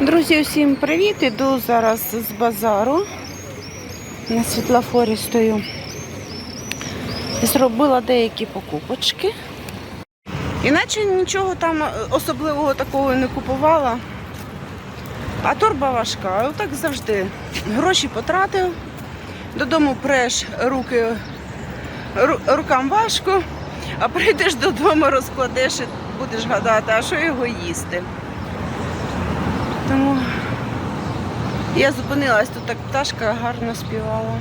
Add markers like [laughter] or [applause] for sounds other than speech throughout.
Друзі, усім привіт! Іду зараз з базару. На світлофорі стою. Зробила деякі покупочки. Іначе нічого там особливого такого не купувала. А торба важка, так завжди. Гроші потратив, додому преш руки рукам важко, а прийдеш додому, розкладеш і будеш гадати, а що його їсти. Я зупинилась, тут так пташка гарно співала.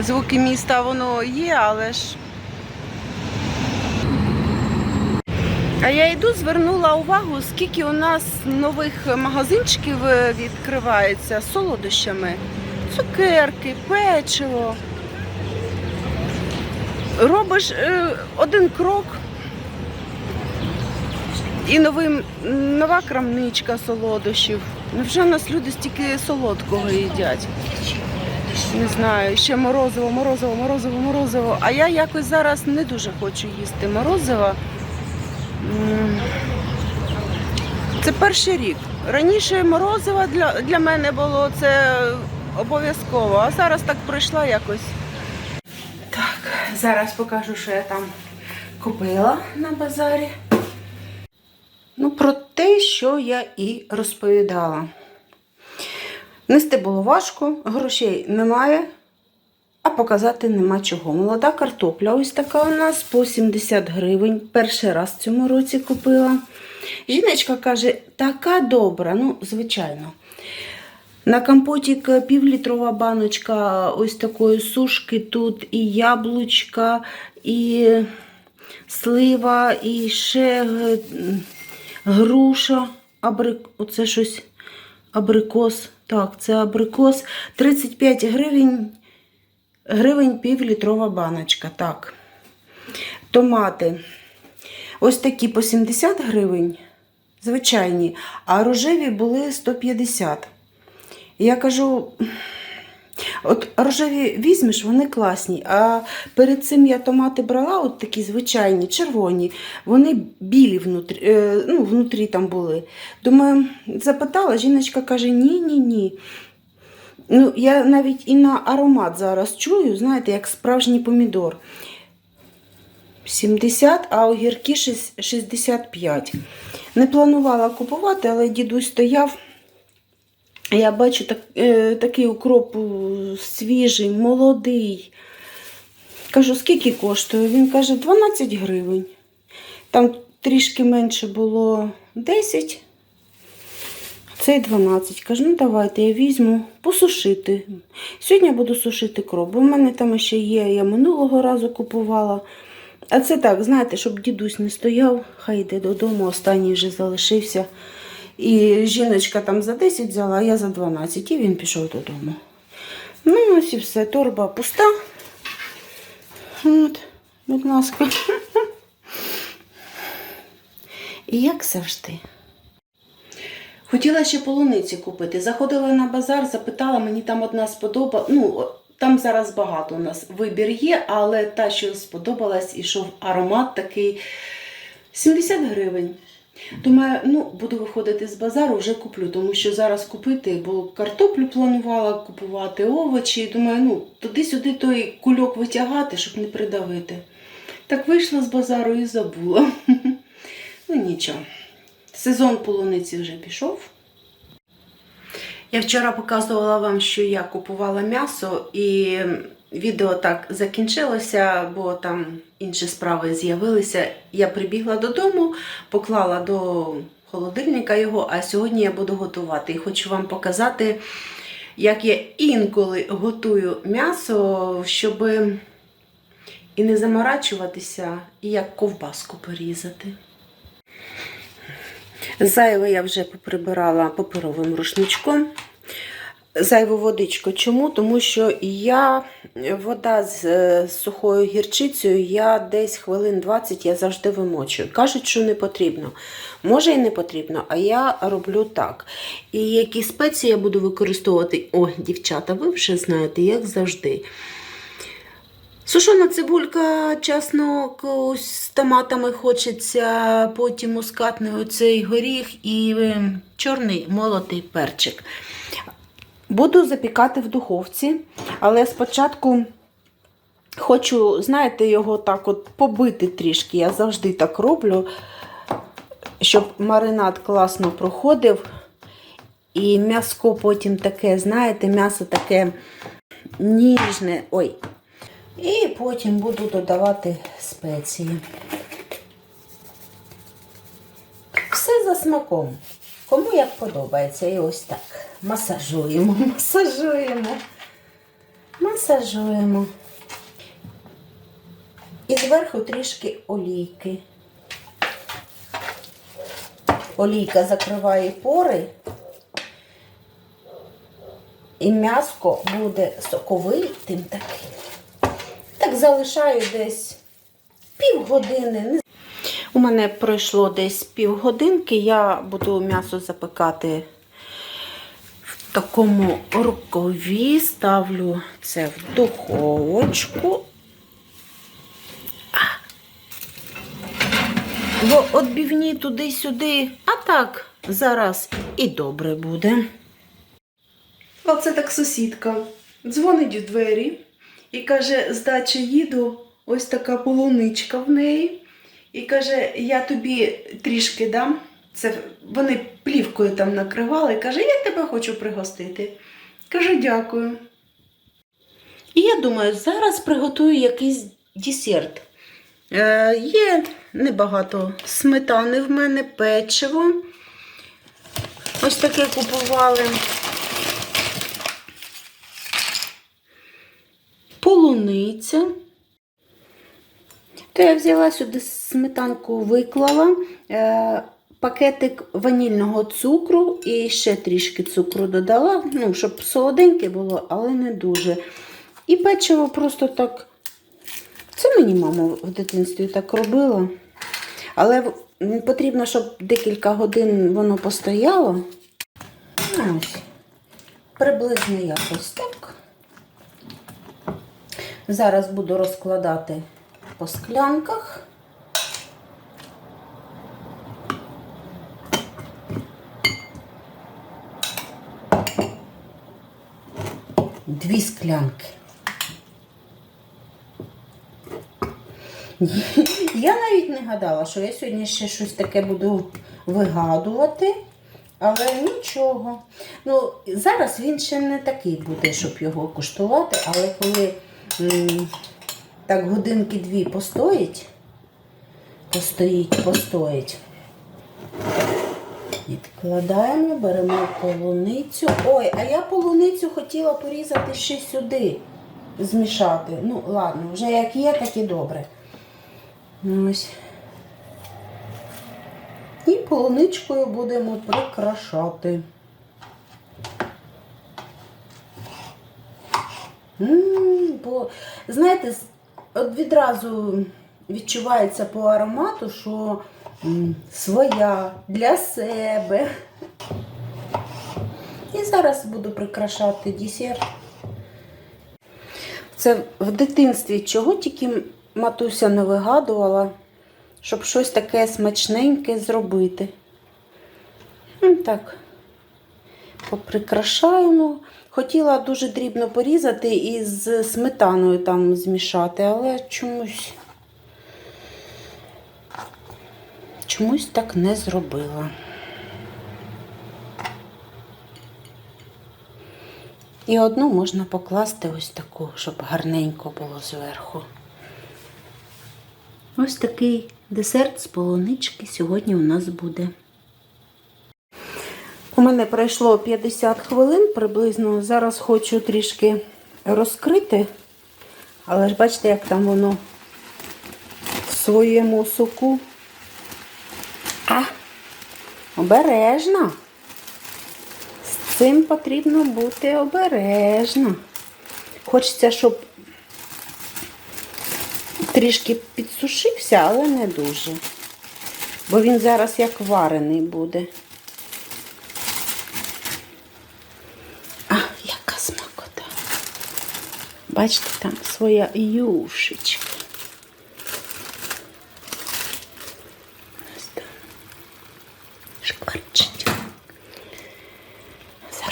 Звуки міста воно є, але ж. А я йду, звернула увагу, скільки у нас нових магазинчиків е, відкривається з солодощами. Цукерки, печиво. Робиш е, один крок, і новим, нова крамничка солодощів. Невже в нас люди стільки солодкого їдять? Не знаю, ще морозиво, морозиво, морозиво, морозиво. А я якось зараз не дуже хочу їсти морозиво. Це перший рік. Раніше морозиво для, для мене було це обов'язково, а зараз так пройшла якось. Так, зараз покажу, що я там купила на базарі. Ну, про те, що я і розповідала. Нести було важко, грошей немає, а показати нема чого. Молода картопля ось така у нас по 70 гривень. Перший раз в цьому році купила. Жіночка каже, така добра, ну, звичайно. На компотик півлітрова баночка ось такої сушки. Тут і яблучка, і слива, і ще е, груша, абрик... оце щось абрикос. Так, це абрикос. 35 гривень, гривень півлітрова баночка. Так. Томати. Ось такі по 70 гривень, звичайні, а рожеві були 150. Я кажу, от рожеві візьмеш, вони класні. А перед цим я томати брала, от такі звичайні, червоні. Вони білі внутрі, е, ну, внутрі там були. Думаю, запитала, жіночка каже: ні, ні, ні. Ну, я навіть і на аромат зараз чую, знаєте, як справжній помідор. 70, а огірки 65. Не планувала купувати, але дідусь стояв. Я бачу так, е, такий укроп свіжий, молодий. Кажу, скільки коштує? Він каже, 12 гривень. Там трішки менше було 10, цей 12. Кажу, ну давайте я візьму посушити. Сьогодні я буду сушити кроп, бо в мене там ще є, я минулого разу купувала. А це так, знаєте, щоб дідусь не стояв, хай йде додому, останній вже залишився. І жіночка там за 10 взяла, а я за 12, і він пішов додому. Ну, ось і все, торба пуста. От, будь ласка. І як завжди. Хотіла ще полуниці купити. Заходила на базар, запитала, мені там одна сподобала. Ну, там зараз багато у нас вибір є, але та, що сподобалась, ішов аромат такий 70 гривень. Думаю, ну, буду виходити з базару, вже куплю, тому що зараз купити, бо картоплю планувала купувати, овочі. Думаю, ну, туди-сюди той кульок витягати, щоб не придавити. Так вийшла з базару і забула. [laughs] Ну нічого. Сезон полуниці вже пішов. Я вчора показувала вам, що я купувала м'ясо, і відео так закінчилося, бо там інші справи з'явилися. Я прибігла додому, поклала до холодильника його, а сьогодні я буду готувати. І хочу вам показати, як я інколи готую м'ясо, щоб і не заморачуватися, і як ковбаску порізати. Зайве я вже поприбирала паперовим рушничком. Зайву водичку. Чому? Тому що я вода з е, сухою гірчицею, я десь хвилин 20 я завжди вимочую. Кажуть, що не потрібно. Може і не потрібно, а я роблю так. І які спеції я буду використовувати? О, дівчата, ви вже знаєте, як завжди. Сушена цибулька, чеснок з томатами хочеться, потім мускатний оцей горіх і е, чорний молотий перчик. Буду запікати в духовці, але спочатку хочу, знаєте, його так от побити трішки. Я завжди так роблю, щоб маринад класно проходив. І м'яско потім таке, знаєте, м'ясо таке ніжне. Ой. І потім буду додавати спеції. Все за смаком. Кому як подобається. І ось так. Масажуємо, [laughs] масажуємо, масажуємо. І зверху трішки олійки. Олійка закриває пори. І м'яско буде соковитим таким. Так залишаю десь півгодини. У мене пройшло десь півгодинки. Я буду м'ясо запекати в такому рукаві. Ставлю це в духовочку. В відбивні туди-сюди, а так зараз і добре буде. Оце так сусідка. Дзвонить в двері і каже: з дачі їду, ось така полуничка в неї. І каже, я тобі трішки дам. Це вони плівкою там накривали. Каже, я тебе хочу пригостити. Кажу, дякую. І я думаю, зараз приготую якийсь десерт. Е, є небагато сметани в мене, печиво. Ось таке купували. Полуниця. То я взяла сюди сметанку, виклала, е, пакетик ванільного цукру і ще трішки цукру додала, ну, щоб солоденьке було, але не дуже. І печиво просто так. Це мені мама в дитинстві так робила. Але потрібно, щоб декілька годин воно постояло. Ось. Приблизно якось так. Зараз буду розкладати по склянках. Дві склянки. Я навіть не гадала, що я сьогодні ще щось таке буду вигадувати, але нічого. Ну, зараз він ще не такий буде, щоб його куштувати, але коли так годинки-дві постоїть, постоїть, постоїть. Відкладаємо, беремо полуницю. Ой, а я полуницю хотіла порізати ще сюди, змішати. Ну, ладно, вже як є, так і добре. Ось. І полуничкою будемо прикрашати. Бо, знаєте, от відразу відчувається по аромату, що своя для себе. І зараз буду прикрашати десерт. Це в дитинстві чого тільки матуся не вигадувала, щоб щось таке смачненьке зробити. Так, поприкрашаємо. Хотіла дуже дрібно порізати і з сметаною там змішати, але чомусь, чомусь так не зробила. І одну можна покласти ось таку, щоб гарненько було зверху. Ось такий десерт з полунички сьогодні у нас буде. У мене пройшло 50 хвилин приблизно. Зараз хочу трішки розкрити, але ж бачите, як там воно в своєму соку. А, обережно. З цим потрібно бути обережно. Хочеться, щоб трішки підсушився, але не дуже. Бо він зараз як варений буде. А, яка смакота. Бачите, там своя юшечка. Ось там. Шкварчить.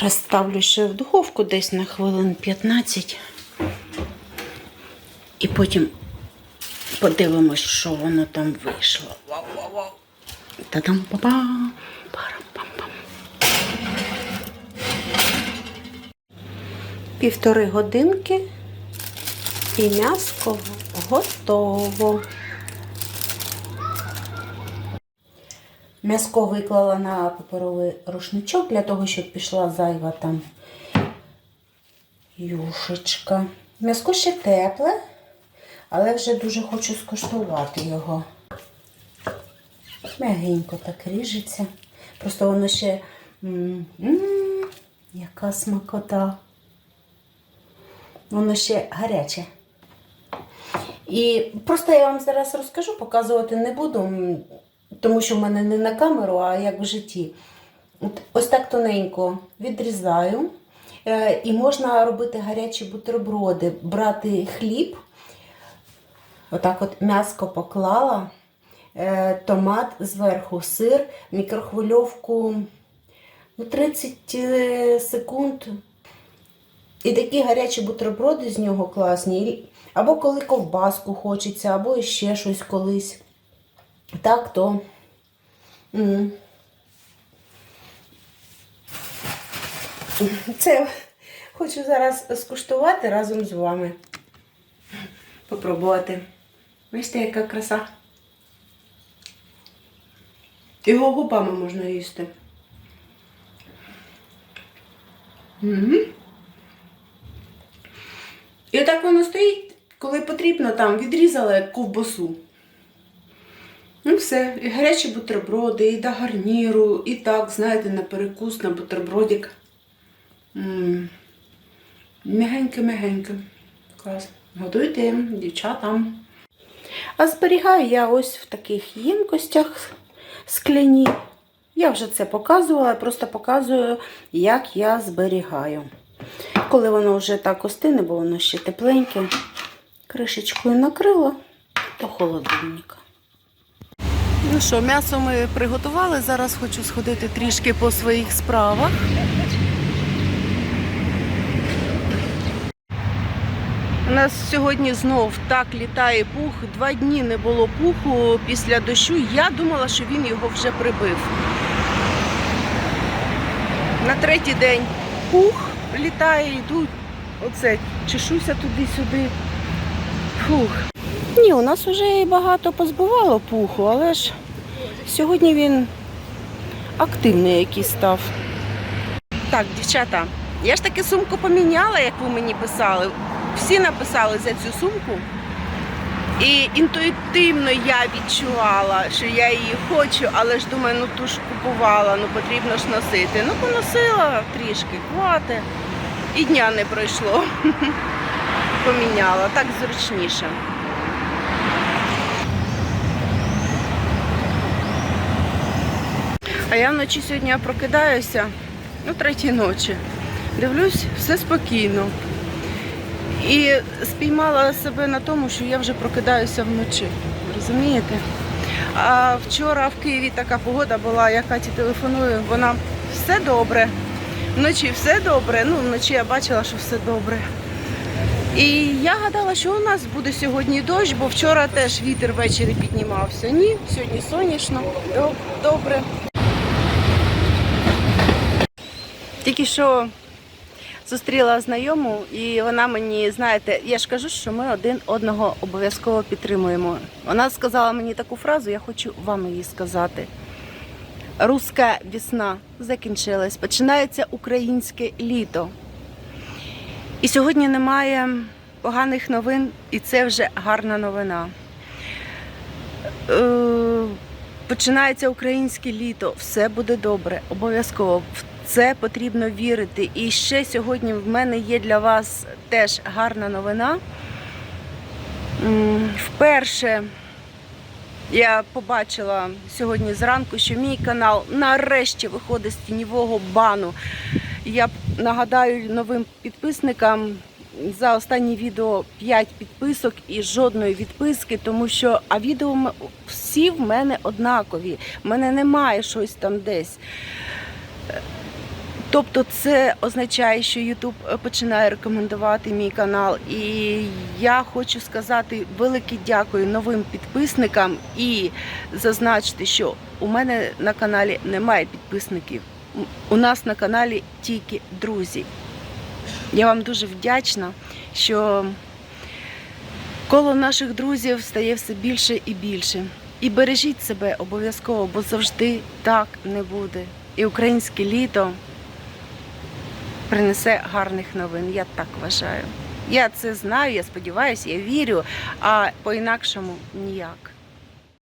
Зараз ставлю ще в духовку десь на хвилин 15. І потім подивимось, що воно там вийшло. Та-дам па-пам. Парам-пам-пам. Півтори годинки і м'яско готово. М'яско виклала на паперовий рушничок для того, щоб пішла зайва там юшечка. М'яско ще тепле, але вже дуже хочу скуштувати його. Мягенько так ріжеться. Просто воно ще м, яка смакота. Воно ще гаряче. І просто я вам зараз розкажу, показувати не буду, тому що в мене не на камеру, а як в житті. Ось так тоненько відрізаю. Е, І можна робити гарячі бутерброди, брати хліб, отак от м'яско поклала, е, томат зверху, сир, мікрохвильовку ну, 30 е, секунд. І такі гарячі бутерброди з нього класні. Або коли ковбаску хочеться, або ще щось колись. Так, то. Це хочу зараз скуштувати разом з вами. Попробувати. Бачите, яка краса. Його губами можна їсти. І отак воно стоїть, коли потрібно, там відрізала як ковбасу. Ну все, і гарячі бутерброди, і до гарніру, і так, знаєте, на перекус, на бутербродик. Мягеньке-мягеньке. Клас. Готуйте, дівчатам. А зберігаю я ось в таких ємкостях скляні. Я вже це показувала, просто показую, як я зберігаю. Коли воно вже так остине, бо воно ще тепленьке, кришечкою накрила до холодильника. Ну що, м'ясо ми приготували. Зараз хочу сходити трішки по своїх справах. У нас сьогодні знов так літає пух. Два дні не було пуху після дощу. Я думала, що він його вже прибив. На третій день пух літає, йду. Оце чешуся туди-сюди. Фух. Ні, у нас вже багато позбивало пуху, але ж сьогодні він активний якийсь став. Так, дівчата, я ж таки сумку поміняла, як ви мені писали. Всі написали за цю сумку. І інтуїтивно я відчувала, що я її хочу, але ж думаю, ну ту ж купувала, ну потрібно ж носити. Ну, поносила трішки, хвати. І дня не пройшло. [laughs] Поміняла, так зручніше. А я вночі сьогодні прокидаюся, ну, третій ночі. Дивлюсь, все спокійно. І спіймала себе на тому, що я вже прокидаюся вночі. Розумієте? А вчора в Києві така погода була, я Каті телефоную, вона все добре. Вночі все добре. Ну, вночі я бачила, що все добре. І я гадала, що у нас буде сьогодні дощ, бо вчора теж вітер ввечері піднімався. Ні, сьогодні сонячно, добре. Тільки що зустріла знайому, і вона мені, знаєте, я ж кажу, що ми один одного обов'язково підтримуємо. Вона сказала мені таку фразу, я хочу вам її сказати. Руська весна закінчилась, починається українське літо. І сьогодні немає поганих новин, і це вже гарна новина. Е, Починається українське літо, все буде добре, обов'язково. Це потрібно вірити. І ще сьогодні в мене є для вас теж гарна новина. Вперше я побачила сьогодні зранку, що мій канал нарешті виходить з тіньового бану. Я нагадаю новим підписникам, за останні відео 5 підписок і жодної відписки, тому що а відео всі в мене однакові. В мене немає щось там десь. Тобто це означає, що YouTube починає рекомендувати мій канал. І я хочу сказати велике дякую новим підписникам і зазначити, що у мене на каналі немає підписників. У нас на каналі тільки друзі. Я вам дуже вдячна, що коло наших друзів стає все більше і більше. І бережіть себе обов'язково, бо завжди так не буде. І українське літо принесе гарних новин. Я так вважаю. Я це знаю, я сподіваюся, я вірю, а по-інакшому ніяк.